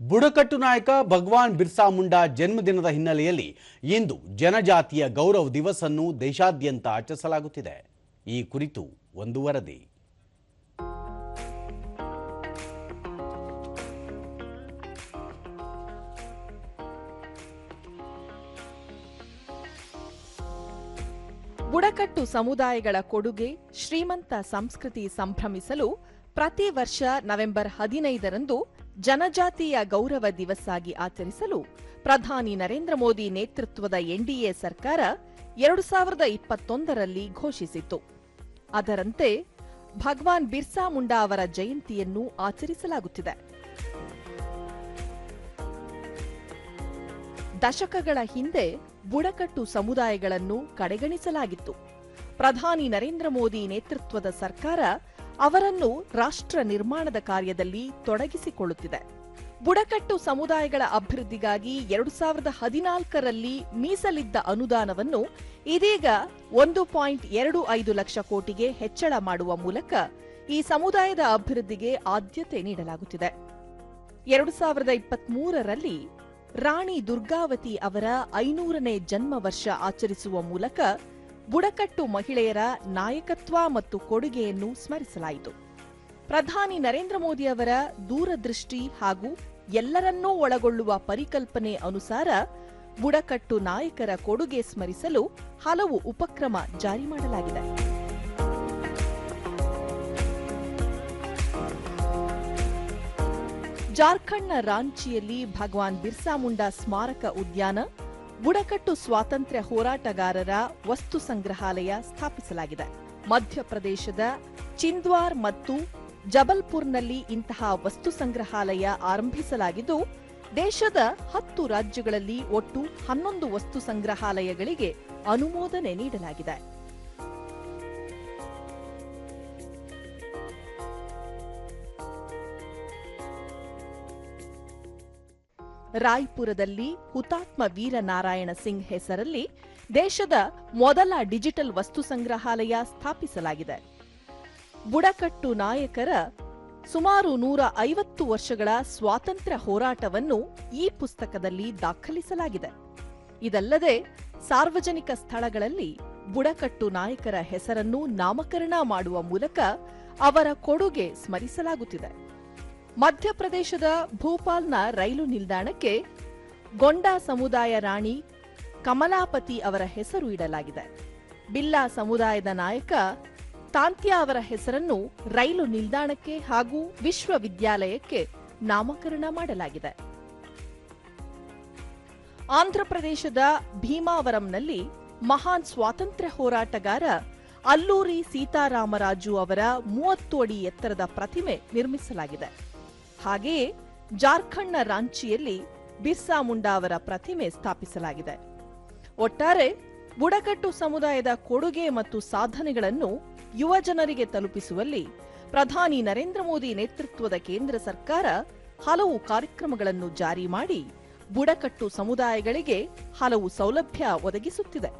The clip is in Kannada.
ಬುಡಕಟ್ಟು ನಾಯಕ ಭಗವಾನ್ ಬಿರ್ಸಾ ಮುಂಡಾ ಜನ್ಮದಿನದ ಹಿನ್ನೆಲೆಯಲ್ಲಿ ಇಂದು ಜನಜಾತಿಯ ಗೌರವ ದಿವಸನ್ನು ದೇಶಾದ್ಯಂತ ಆಚರಿಸಲಾಗುತ್ತಿದೆ. ಈ ಕುರಿತು ಒಂದು ವರದಿ. ಬುಡಕಟ್ಟು ಸಮುದಾಯಗಳ ಕೊಡುಗೆ ಶ್ರೀಮಂತ ಸಂಸ್ಕೃತಿ ಸಂಭ್ರಮಿಸಲು ಪ್ರತಿ ವರ್ಷ ನವೆಂಬರ್ ಹದಿನೈದರಂದು ಜನಜಾತಿಯ ಗೌರವ ದಿವಸಾಗಿ ಆಚರಿಸಲು ಪ್ರಧಾನಿ ನರೇಂದ್ರ ಮೋದಿ ನೇತೃತ್ವದ ಎನ್ಡಿಎ ಸರ್ಕಾರ ಎರಡು ಸಾವಿರದ ಇಪ್ಪತ್ತೊಂದರಲ್ಲಿ ಘೋಷಿಸಿತ್ತು. ಅದರಂತೆ ಭಗವಾನ್ ಬಿರ್ಸಾ ಮುಂಡಾ ಅವರ ಜಯಂತಿಯನ್ನು ಆಚರಿಸಲಾಗುತ್ತಿದೆ. ದಶಕಗಳ ಹಿಂದೆ ಬುಡಕಟ್ಟು ಸಮುದಾಯಗಳನ್ನು ಕಡೆಗಣಿಸಲಾಗಿತ್ತು. ಪ್ರಧಾನಿ ನರೇಂದ್ರ ಮೋದಿ ನೇತೃತ್ವದ ಸರ್ಕಾರ ಅವರನ್ನು ರಾಷ್ಟ್ರ ನಿರ್ಮಾಣದ ಕಾರ್ಯದಲ್ಲಿ ತೊಡಗಿಸಿಕೊಳ್ಳುತ್ತಿದೆ. ಬುಡಕಟ್ಟು ಸಮುದಾಯಗಳ ಅಭಿವೃದ್ಧಿಗಾಗಿ ಎರಡು ಸಾವಿರದ ಹದಿನಾಲ್ಕರಲ್ಲಿ ಮೀಸಲಿದ್ದ ಅನುದಾನವನ್ನು ಇದೀಗ ಒಂದು ಪಾಯಿಂಟ್ ಎರಡು ಐದು ಲಕ್ಷ ಕೋಟಿಗೆ ಹೆಚ್ಚಳ ಮಾಡುವ ಮೂಲಕ ಈ ಸಮುದಾಯದ ಅಭಿವೃದ್ಧಿಗೆ ಆದ್ಯತೆ ನೀಡಲಾಗುತ್ತಿದೆ. ಎರಡು ಸಾವಿರದ ಇಪ್ಪತ್ಮೂರರಲ್ಲಿ ರಾಣಿ ದುರ್ಗಾವತಿ ಅವರ ಐನೂರನೇ ಜನ್ಮ ವರ್ಷ ಆಚರಿಸುವ ಮೂಲಕ ಬುಡಕಟ್ಟು ಮಹಿಳೆಯರ ನಾಯಕತ್ವ ಮತ್ತು ಕೊಡುಗೆಯನ್ನು ಸ್ಮರಿಸಲಾಯಿತು. ಪ್ರಧಾನಿ ನರೇಂದ್ರ ಮೋದಿ ಅವರ ದೂರದೃಷ್ಟಿ ಹಾಗೂ ಎಲ್ಲರನ್ನೂ ಒಳಗೊಳ್ಳುವ ಪರಿಕಲ್ಪನೆ ಅನುಸಾರ ಬುಡಕಟ್ಟು ನಾಯಕರ ಕೊಡುಗೆ ಸ್ಮರಿಸಲು ಹಲವು ಉಪಕ್ರಮ ಜಾರಿ ಮಾಡಲಾಗಿದೆ. ಜಾರ್ಖಂಡ್ನ ರಾಂಚಿಯಲ್ಲಿ ಭಗವಾನ್ ಬಿರ್ಸಾ ಮುಂಡಾ ಸ್ಮಾರಕ ಉದ್ಯಾನ ಬುಡಕಟ್ಟು ಸ್ವಾತಂತ್ರ್ಯ ಹೋರಾಟಗಾರರ ವಸ್ತು ಸಂಗ್ರಹಾಲಯ ಸ್ಥಾಪಿಸಲಾಗಿದೆ. ಮಧ್ಯಪ್ರದೇಶದ ಚಿಂದ್ವಾರ್ ಮತ್ತು ಜಬಲ್ಪುರ್ನಲ್ಲಿ ಇಂತಹ ವಸ್ತು ಸಂಗ್ರಹಾಲಯ ಆರಂಭಿಸಲಾಗಿದ್ದು, ದೇಶದ ಹತ್ತು ರಾಜ್ಯಗಳಲ್ಲಿ ಒಟ್ಟು ಹನ್ನೊಂದು ವಸ್ತು ಸಂಗ್ರಹಾಲಯಗಳಿಗೆ ಅನುಮೋದನೆ ನೀಡಲಾಗಿದೆ. ರಾಯ್ಪುರದಲ್ಲಿ ಹುತಾತ್ಮ ವೀರನಾರಾಯಣ ಸಿಂಗ್ ಹೆಸರಲ್ಲಿ ದೇಶದ ಮೊದಲ ಡಿಜಿಟಲ್ ವಸ್ತು ಸಂಗ್ರಹಾಲಯ ಸ್ಥಾಪಿಸಲಾಗಿದೆ. ಬುಡಕಟ್ಟು ನಾಯಕರ ಸುಮಾರು ನೂರ ಐವತ್ತು ವರ್ಷಗಳ ಸ್ವಾತಂತ್ರ್ಯ ಹೋರಾಟವನ್ನು ಈ ಪುಸ್ತಕದಲ್ಲಿ ದಾಖಲಿಸಲಾಗಿದೆ. ಇದಲ್ಲದೆ ಸಾರ್ವಜನಿಕ ಸ್ಥಳಗಳಲ್ಲಿ ಬುಡಕಟ್ಟು ನಾಯಕರ ಹೆಸರನ್ನು ನಾಮಕರಣ ಮಾಡುವ ಮೂಲಕ ಅವರ ಕೊಡುಗೆ ಸ್ಮರಿಸಲಾಗುತ್ತಿದೆ. ಮಧ್ಯಪ್ರದೇಶದ ಭೂಪಾಲ್ನ ರೈಲು ನಿಲ್ದಾಣಕ್ಕೆ ಗೊಂಡಾ ಸಮುದಾಯ ರಾಣಿ ಕಮಲಾಪತಿ ಅವರ ಹೆಸರು ಇಡಲಾಗಿದೆ. ಬಿಲ್ಲಾ ಸಮುದಾಯದ ನಾಯಕ ತಾಂತ್ಯ ಅವರ ಹೆಸರನ್ನು ರೈಲು ನಿಲ್ದಾಣಕ್ಕೆ ಹಾಗೂ ವಿಶ್ವವಿದ್ಯಾಲಯಕ್ಕೆ ನಾಮಕರಣ ಮಾಡಲಾಗಿದೆ. ಆಂಧ್ರಪ್ರದೇಶದ ಭೀಮಾವರಂನಲ್ಲಿ ಮಹಾನ್ ಸ್ವಾತಂತ್ರ್ಯ ಹೋರಾಟಗಾರ ಅಲ್ಲೂರಿ ಸೀತಾರಾಮರಾಜು ಅವರ ಮೂವತ್ತು ಅಡಿ ಎತ್ತರದ ಪ್ರತಿಮೆ ನಿರ್ಮಿಸಲಾಗಿದೆ. ಹಾಗೆಯೇ ಜಾರ್ಖಂಡ್ನ ರಾಂಚಿಯಲ್ಲಿ ಬಿರ್ಸಾ ಮುಂಡಾ ಅವರ ಪ್ರತಿಮೆ ಸ್ಥಾಪಿಸಲಾಗಿದೆ. ಒಟ್ಟಾರೆ ಬುಡಕಟ್ಟು ಸಮುದಾಯದ ಕೊಡುಗೆ ಮತ್ತು ಸಾಧನೆಗಳನ್ನು ಯುವ ಜನರಿಗೆ ತಲುಪಿಸುವಲ್ಲಿ ಪ್ರಧಾನಿ ನರೇಂದ್ರ ಮೋದಿ ನೇತೃತ್ವದ ಕೇಂದ್ರ ಸರ್ಕಾರ ಹಲವು ಕಾರ್ಯಕ್ರಮಗಳನ್ನು ಜಾರಿ ಮಾಡಿ ಬುಡಕಟ್ಟು ಸಮುದಾಯಗಳಿಗೆ ಹಲವು ಸೌಲಭ್ಯ ಒದಗಿಸುತ್ತಿದೆ.